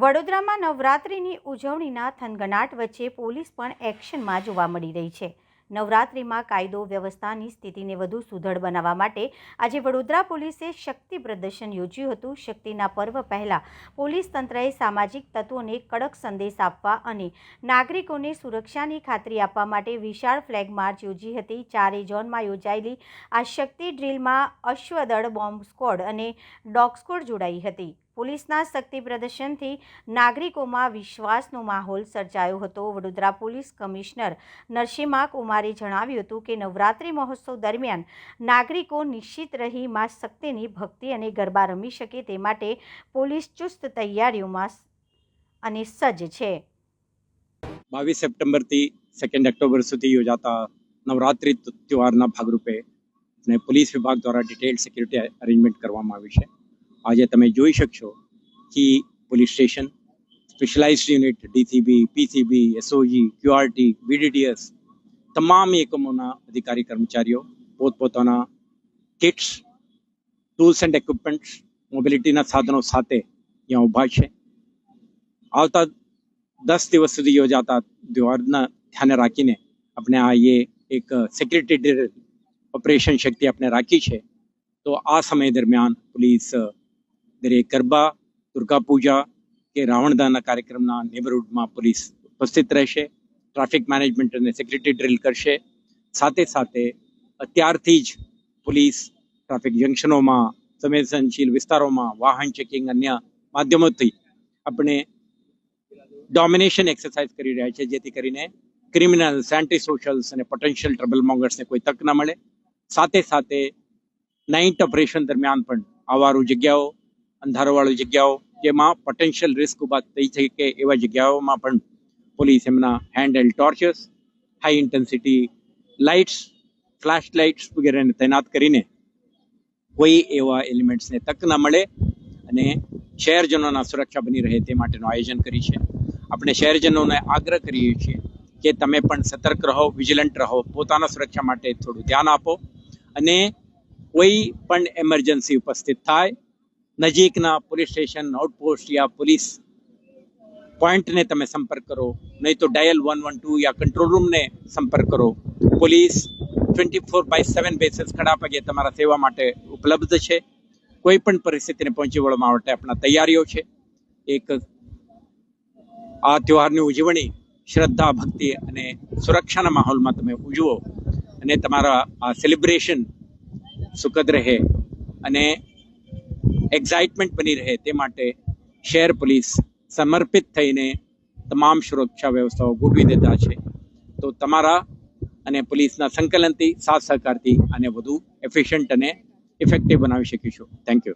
વડોદરામાં નવરાત્રિની ઉજવણીના થનગનાટ વચ્ચે પોલીસ પણ એક્શનમાં જોવા મળી રહી છે. નવરાત્રિમાં કાયદો વ્યવસ્થાની સ્થિતિને વધુ સુદૃઢ બનાવવા માટે આજે વડોદરા પોલીસે શક્તિ પ્રદર્શન યોજ્યું હતું. શક્તિના પર્વ પહેલાં પોલીસ તંત્રએ સામાજિક તત્વોને કડક સંદેશ આપવા અને નાગરિકોને સુરક્ષાની ખાતરી આપવા માટે વિશાળ ફ્લેગ માર્ચ યોજી હતી. ચારે ઝોનમાં યોજાયેલી આ શક્તિ ડ્રીલમાં અશ્વદળ બોમ્બ સ્કોડ અને ડોગ સ્કોડ જોડાઈ હતી. પોલીસના શક્તિ પ્રદર્શનથી નાગરિકોમાં વિશ્વાસનો માહોલ સર્જાયો હતો. વડોદરા પોલીસ કમિશનર નરસિંહા કુમારે જણાવ્યું હતું કે નવરાત્રિ મહોત્સવ દરમિયાન નાગરિકો નિશ્ચિત રહી મા શક્તિની ભક્તિ અને ગરબા રમી શકે તે માટે પોલીસ ચુસ્ત તૈયારીઓમાં અને સજ્જ છે. બાવીસ સપ્ટેમ્બરથી સેકન્ડ ઓક્ટોબર સુધી યોજાતા નવરાત્રિ તહેવારના ભાગરૂપે અને પોલીસ વિભાગ દ્વારા ડિટેલ સિક્યુરિટી અરેન્જમેન્ટ કરવામાં આવ્યું છે. આજે તમે જોઈ શકશો કે police station specialised unit DCB PCB SOG QRT BDTS તમામ એકમોના અધિકારી કર્મચારીઓ, પોતપોતાના કિટ્સ ટૂલ્સ એન્ડ ઇક્વિપમેન્ટ્સ મોબિલિટીના સાધનો સાથે અહીંયા ઊભા છે. આવતા દસ દિવસ સુધી યોજાતા તહેવારના ધ્યાને રાખીને આપણે આ એ એક સિક્યુરિટી ઓપરેશન શક્તિ આપણે રાખી છે. તો આ સમય દરમિયાન પોલીસ દરેક ગરબા, દુર્ગા પૂજા કે રાવણદાનના કાર્યક્રમના નેબરહુડમાં પોલીસ ઉપસ્થિત રહેશે ટ્રાફિક મેનેજમેન્ટ અને સિક્યુરિટી ડ્રિલ કરશે. સાથે સાથે અત્યારથી જ પોલીસ ટ્રાફિક જંકશનોમાં સંવેદનશીલ વિસ્તારોમાં વાહન ચેકિંગ અન્ય માધ્યમોથી આપણે ડોમિનેશન એક્સરસાઇઝ કરી રહ્યા છે, જેથી કરીને ક્રિમિનલ્સ એન્ટી સોશિયલ્સ અને પોટેન્શિયલ ટ્રબલ મોંગર્સને કોઈ તક ન મળે. સાથે સાથે નાઇટ ઓપરેશન દરમિયાન પણ આવારું જગ્યાઓ અંધારાવાળી જગ્યાઓ જેમાં પોટેન્શિયલ રિસ્ક ઊભા થઈ શકે એવા જગ્યાઓમાં પણ પોલીસ એમના hand torches high intensity lights flash lights વગેરેને તૈનાત કરીને કોઈ એવા એલિમેન્ટ્સને તક ન મળે અને શહેરજનોના સુરક્ષા બની રહે તે માટેનું આયોજન કરી છે. આપણે શહેરજનોને આગ્રહ કરીએ છીએ કે તમે પણ સતર્ક રહો વિજિલન્ટ રહો, પોતાના સુરક્ષા માટે થોડું ધ્યાન આપો અને કોઈ પણ એમરજન્સી ઉપસ્થિત થાય નજીકના પોલીસ સ્ટેશન આઉટપોસ્ટ યા પોલીસ પોઈન્ટને તમે સંપર્ક કરો. નહીં તો ડાયલ વન વન ટુ યા કંટ્રોલ રૂમને સંપર્ક કરો. Police twenty four by seven basis ખડા પગે તમારા સેવા માટે ઉપલબ્ધ છે. કોઈ પણ પરિસ્થિતિને પહોંચી વળવા માટે આપણા તૈયારીઓ છે. એક આ તહેવારની ઉજવણી શ્રદ્ધા, ભક્તિ અને સુરક્ષાના માહોલમાં તમે ઉજવો અને તમારા આ સેલિબ્રેશન સુખદ રહે. અને એક્સાઇટમેન્ટ બની રહે તે માટે શહેર પોલીસ સમર્પિત થઈને તમામ સુરક્ષા વ્યવસ્થાઓ ગોઠવી દેતા છે. તો તમારા અને પોલીસના સંકલનથી, સાથ સહકારથી આને વધુ એફિશિયન્ટ અને ઇફેક્ટિવ બનાવી શકીશું. Thank you